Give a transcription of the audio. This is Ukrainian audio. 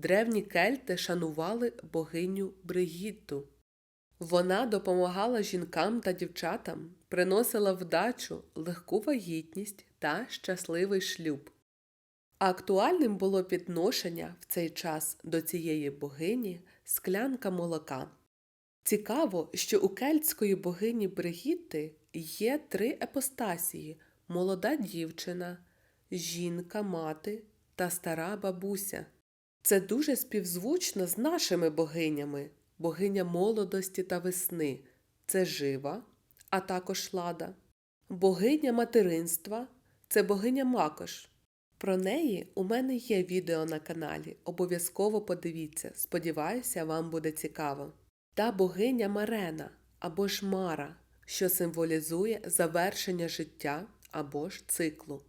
древні кельти шанували богиню Бригітту. Вона допомагала жінкам та дівчатам, приносила вдачу, легку вагітність та щасливий шлюб. Актуальним було підношення в цей час до цієї богині склянка молока. Цікаво, що у кельтської богині Бригітти є три епостасії молода дівчина, жінка, мати та стара бабуся. Це дуже співзвучно з нашими богинями богиня молодості та весни це жива, а також лада, богиня материнства це богиня Макош. Про неї у мене є відео на каналі. Обов'язково подивіться, сподіваюся, вам буде цікаво. Та богиня Марена або ж Мара, що символізує завершення життя або ж циклу.